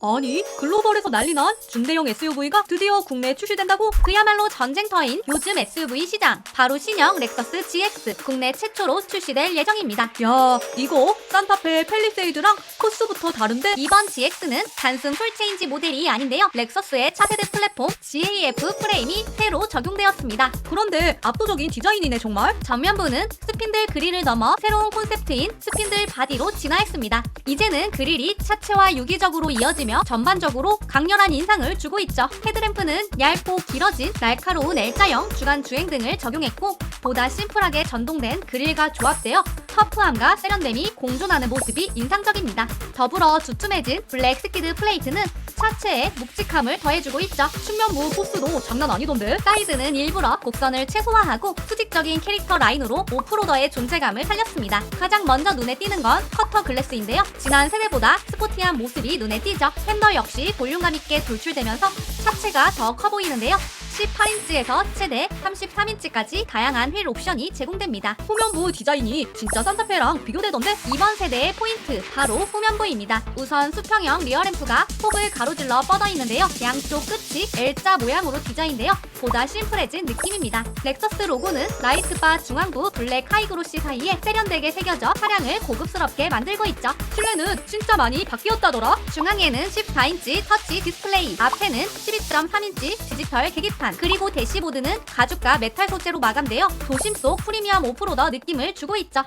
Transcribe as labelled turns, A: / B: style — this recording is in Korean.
A: 아니 글로벌에서 난리난 중대형 SUV가 드디어 국내에 출시된다고?
B: 그야말로 전쟁터인 요즘 SUV 시장. 바로 신형 렉서스 GX 국내 최초로 출시될 예정입니다.
A: 야 이거 산타페 펠리세이드랑 코스부터 다른데?
B: 이번 GX는 단순 풀체인지 모델이 아닌데요. 렉서스의 차세대 플랫폼 GAF 프레임이 새로 적용되었습니다.
A: 그런데 압도적인 디자인이네 정말
B: 전면부는 스핀들 그릴을 넘어 새로운 콘셉트인 스핀들 바디로 진화했습니다. 이제는 그릴이 차체와 유기적으로 이어 지며 전반적으로 강렬한 인상을 주고 있죠. 헤드램프는 얇고 길어진 날카로운 L자형 주간 주행 등을 적용했고 보다 심플하게 전동된 그릴과 조합되어 터프함과 세련됨이 공존하는 모습이 인상적입니다. 더불어 두툼해진 블랙 스키드 플레이트는 차체에 묵직함을 더해주고 있죠.
A: 측면부 포스도 장난 아니던데?
B: 사이드는 일부러 곡선을 최소화하고 수직적인 캐릭터 라인으로 오프로더의 존재감을 살렸습니다. 가장 먼저 눈에 띄는 건 커터 글래스인데요. 지난 세대보다 스포티한 모습이 눈에 띄죠. 핸들 역시 볼륨감 있게 돌출되면서 차체가 더 커 보이는데요. 18인치에서 최대 33인치까지 다양한 휠 옵션이 제공됩니다.
A: 후면부 디자인이 진짜 산타페랑 비교되던데?
B: 이번 세대의 포인트 바로 후면부입니다. 우선 수평형 리어램프가 폭을 가로질러 뻗어 있는데요. 양쪽 끝이 L자 모양으로 디자인되어 보다 심플해진 느낌입니다. 렉서스 로고는 라이트바 중앙부 블랙 하이그로시 사이에 세련되게 새겨져 차량을 고급스럽게 만들고 있죠.
A: 실내는 진짜 많이 바뀌었다더라?
B: 중앙에는 14인치 터치 디스플레이, 앞에는 12.3인치 디지털 계기 판, 그리고 대시보드는 가죽과 메탈 소재로 마감되어 도심 속 프리미엄 오프로더 느낌을 주고 있죠.